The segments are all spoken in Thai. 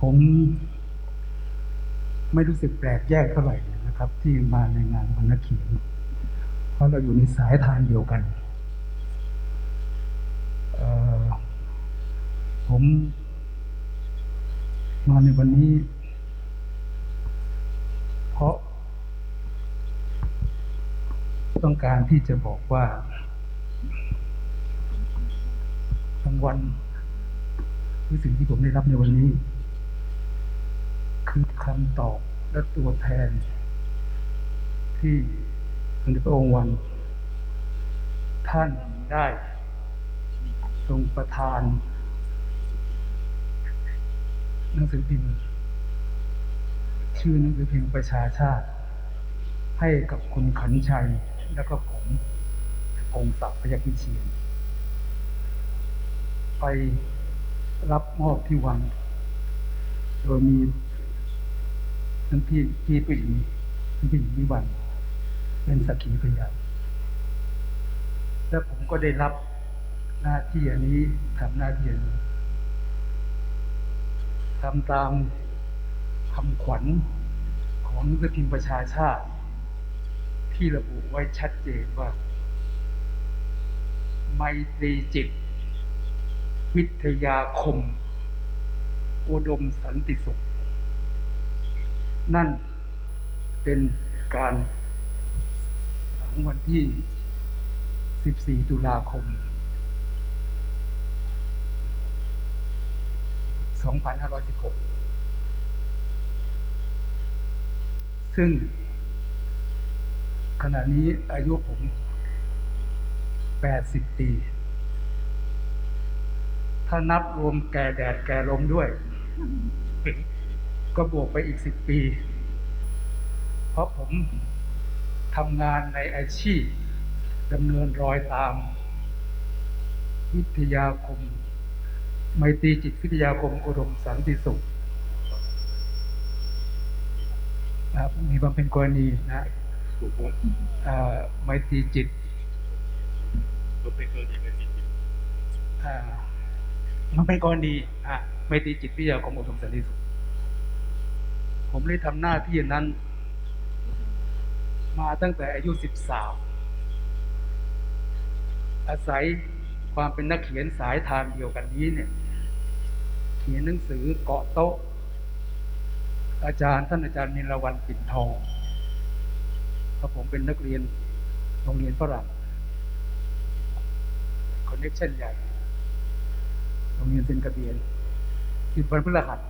ผมไม่รู้สึกแปลกแยกเท่าไหร่นะครับ ที่มาในงานวันนักเขียนเพราะเราอยู่ในสายทานเดียวกันผมมาในวันนี้ เพราะ ต้องการที่จะบอกว่ารางวัล หรือสิ่งที่ผมได้รับในวันนี้ คือคำตอบและตัวแทน ที่สมเด็จพระองค์วัน ท่านได้ ทรงประทาน หนังสือพิมพ์ชื่อหนังสือพิมพ์ประชาชาติ ให้กับคุณขันชัยแล้วก็ผมพงศักดิ์พยัคฆ์วิเชียนไป รับมอบที่วัง โดยมีท่านพี่พี่ผู้หญิงท่านพี่หญิงวิวัน เป็นสักขีพยานและผมก็ได้รับหน้าที่อันนี้ทำหน้าที่อันนี้ทำตามคำขวัญของนังสือพิมพ์ประชาชาติ ที่ระบุไว้ชัดเจนว่า ไมตรีจิต วิทยาคม อุดมสันติสุข นั่นเป็นการหลังวันที่ 14 ตุลาคม 2516 ซึ่งขณะนี้อายุผม 80 ปี ถ้านับรวมแก่แดดแก่ลมด้วย ก็บวกไปอีก10ปี เพราะผมทำงานในอาชีพดำเนินรอยตาม วิทยาคม ไมตรีจิตวิทยาคมอุดมสันติสุขนะครับมีบำเพ็ญกรณีนะถูกผมเอ่อไมตรีจิตผ มันเป็นก้อนเป็นกรณีอะไมตรีจิตวิทยาคมอุดมสันติสุข ผมได้ทำหน้าที่นั้น มาตั้งแต่อายุสิบสามอาศัยความเป็นนักเขียนสายทางเดียวกันนี้เนี่ย เขียนหนังสือเกาะโต๊ะ อาจารย์ท่านอาจารย์นิรวันปิ่นทองเพราะผมเป็นนักเรียนโรงเรียนฝรั่งคอนเนคชั่นใหญ่ โรงเรียนเซนกระเบียนคือวันพฤหัส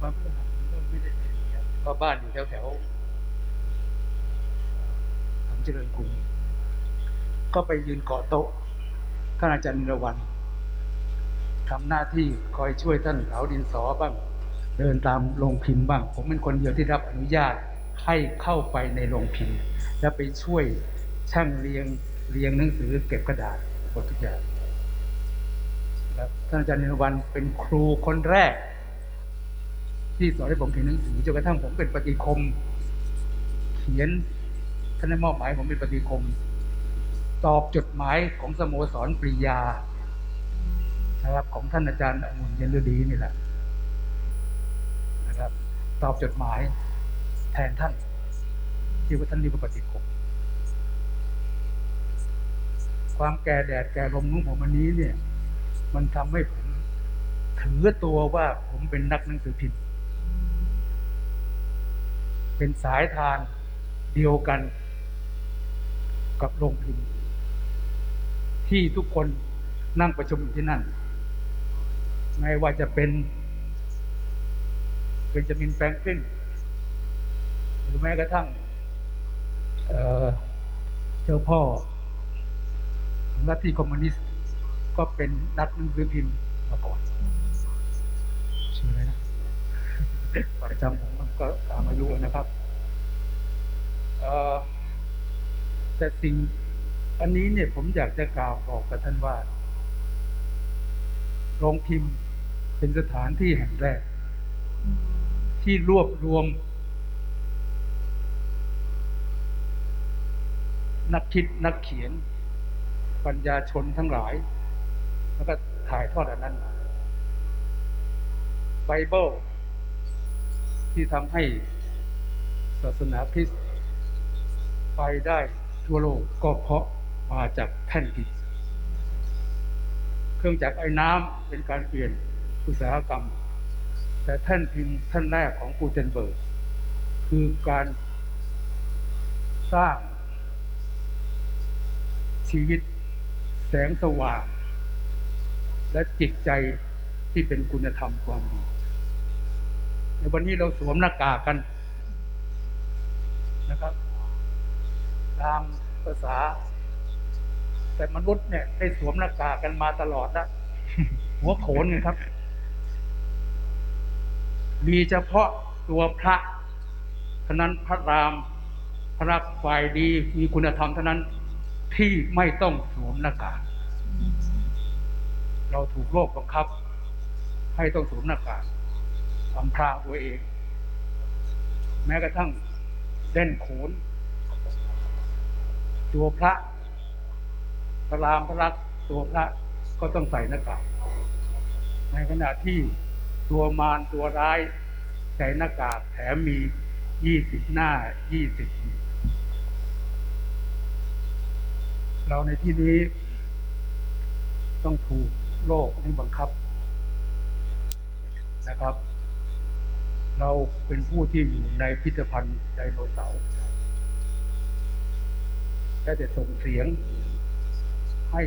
วันพฤหัสผมก็ไม่ได้ไปเรียนเพราะบ้านอยู่แถวแถวๆถมเจริญกรุงก็ไปยืนเกาะโต๊ะท่านอาจารย์นิรวันทำหน้าที่คอยช่วยท่านเหลาดินสอบ้าง เดินตามโรงพิมพ์บ้าง ผมเป็นคนเดียวที่รับอนุญาตให้เข้าไปในโรงพิมพ์ และไปช่วยช่างเรียงเรียงหนังสือเก็บกระดาษหมดทุกอย่างครับ ท่านอาจารย์นิรวันเป็นครูคนแรก ที่สอนให้ผมเขียนหนังสือจนกระทั่งผมเป็นปฏิคม เขียนท่านได้มอบหมายผมเป็นปฏิคม ตอบจดหมายของสโมสรปริยานะครับของท่านอาจารย์องุ่นเย็นฤดีนี่แหละนะครับ ตอบจดหมายแทนท่าน ที่ว่าท่านรีบปฏิคมความแก่แดดแก่ลมของผมอันนี้เนี่ย มันทำให้ผม ถือตัวว่าผมเป็นนักหนังสือพิมพ์ เป็นสายทานเดียวกันกับโรงพิมพ์ ที่ทุกคนนั่งประชุมอยู่ที่นั่น ไม่ว่าจะเป็นเบนจามินแฟรงคลินหรือแม้กระทั่งเอ่อเจ้าพ่อของลัทธิคอมมิวนิสต์ ก็เป็นนักหนังสือพิมพ์มาก่อนชื่ออะไรนะประจำผมมันก็ตามอายุนะครับเออแต่สิ่งอันนี้เนี่ยผมอยากจะกล่าวบอกกับท่านว่าโรงพิมพ์เป็นสถานที่แห่งแรก ที่รวบรวม นักคิดนักเขียน ปัญญาชนทั้งหลาย แล้วก็ถ่ายทอดอันนั้นมาไบเบิลที่ทำให้ศาสนาคริสต์ไปได้ทั่วโลกก็เพราะมาจากแท่นดินเครื่องจักรไอ้น้ำเป็นการเปลี่ยนอุตสาหกรรม แต่แท่นพิมพ์ท่านแรกของกูเทนเบิร์กคือการสร้างชีวิตแสงสว่าง และจิตใจที่เป็นคุณธรรมความดี ในวันนี้เราสวมหน้ากากกันนะครับ ตามภาษา แต่มนุษย์เนี่ยได้สวมหน้ากากกันมาตลอดนะหัวโขนกันครับ มีเฉพาะตัวพระเท่านั้นพระรามพระฝ่ายดีมีคุณธรรมเท่านั้นที่ไม่ต้องสวมหน้ากาก เราถูกโลกบังคับ ให้ต้องสวมหน้ากากอำพรางตัวเอง แม้กระทั่งเด่นโขน ตัวพระพระรามพระลักษมณ์ตัวพระก็ต้องใส่หน้ากากในขณะที่ตัวมารตัวร้าย ใส่หน้ากากแถมมียี่สิบหน้ายี่สิบเราในที่นี้ต้องถูก โลกนี้บังคับนะครับ เราเป็นผู้ที่อยู่ในพิพิธภัณฑ์ไดโนเสาร์ได้แต่ส่งเสียงให้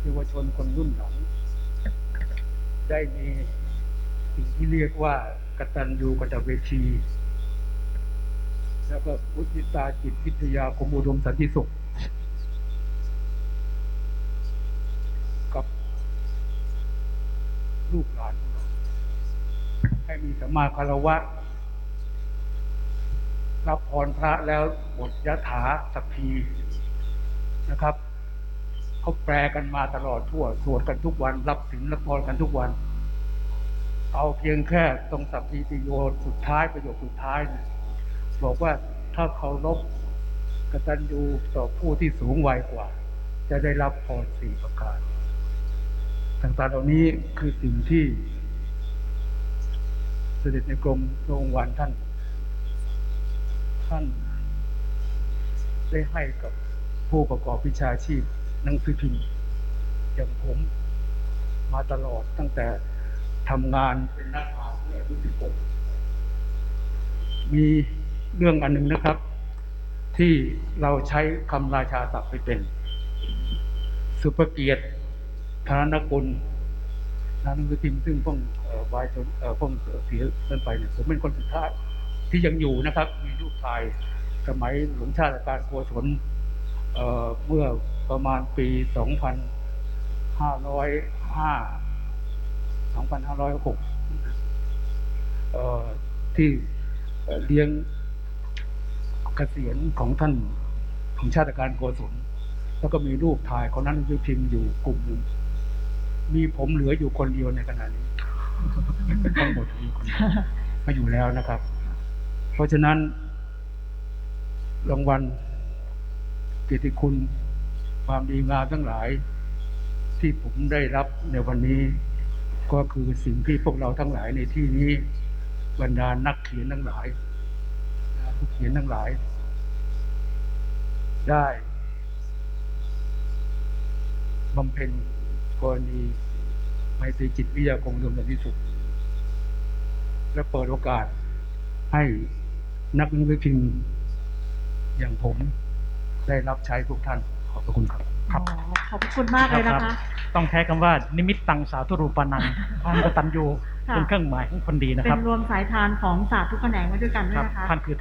เยาวชนคนรุ่นหลัง ได้มีสิ่งที่เรียกว่ากตัญญูกตเวที แล้วก็พุทิตาจิตวิทยาคมอุดมสันติสุข กับ ลูกหลาน ให้มีสัมมาคารวะ รับพรพระแล้วบทยะถาสัพพีนะครับเขาแปลกันมาตลอดทั่วสวดกันทุกวัน รับศีลรับพรกันทุกวัน เอาเพียงแค่ตรงสัพพีติโยสุดท้ายประโยคสุดท้ายนี่บอกว่าถ้าเคารพกตัญญูต่อผู้ที่สูงวัยกว่า จะได้รับพรสี่ประการ ต่างๆเหล่านี้คือสิ่งที่เสด็จในกรมโรงวันท่าน ท่านได้ให้กับผู้ประกอบวิชาชีพหนังสือพิมพ์อย่างผมมาตลอดตั้งแต่ทำงานเป็นนักข่าวเมื่ออายุ16มีเรื่องอันหนึ่งนะครับ ที่เราใช้คำราชาศัพท์ไปเป็น สุภเกียรติ ธนกุลนานหนังสือพิมซึ่งเพิ่งวายจนเอ่อเพิ่งเสียเกินไปเนี่ยผมเป็นคนสุดท้ายที่ยังอยู่นะครับ มีรูปถ่ายสมัยหลวงชาติการโกศลเอ่อเมื่อประมาณปี 2505 2506เอ่อที่เอ่อเลี้ยงเกษียณของท่านของชาติการโกศลแล้วก็มีรูปถ่ายของนั้นยุพิมพ์อยู่กลุ่มหนึ่ง มีผมเหลืออยู่คนเดียวในขณะนี้ทั้งหมดมีคนเดียวมาอยู่แล้วนะครับ เพราะฉะนั้น รางวัลเกียรติคุณ ความดีงามทั้งหลาย ที่ผมได้รับในวันนี้ ก็คือสิ่งที่พวกเราทั้งหลายในที่นี้ บรรดานักเขียนทั้งหลายผู้เขียนทั้งหลาย ได้บำเพ็ญ กรณีไมตรีจิตวิทยาคงรวมในที่สุด และเปิดโอกาสให้นักหนังสือพิมพ์อย่างผมได้รับใช้พวกท่านขอบพระคุณครับอ๋อขอบพระคุณมากเลยนะคะต้องใช้คำว่านิมิตตังสาธุรูปานัง ความกตัญญูค่ะ เป็นเครื่องหมายของคนดีนะเป็ครับนรวมสายทานของศาสตร์ทุกแขนงไว้ด้วยกันด้ควรัยบนะคะ ท่านคือ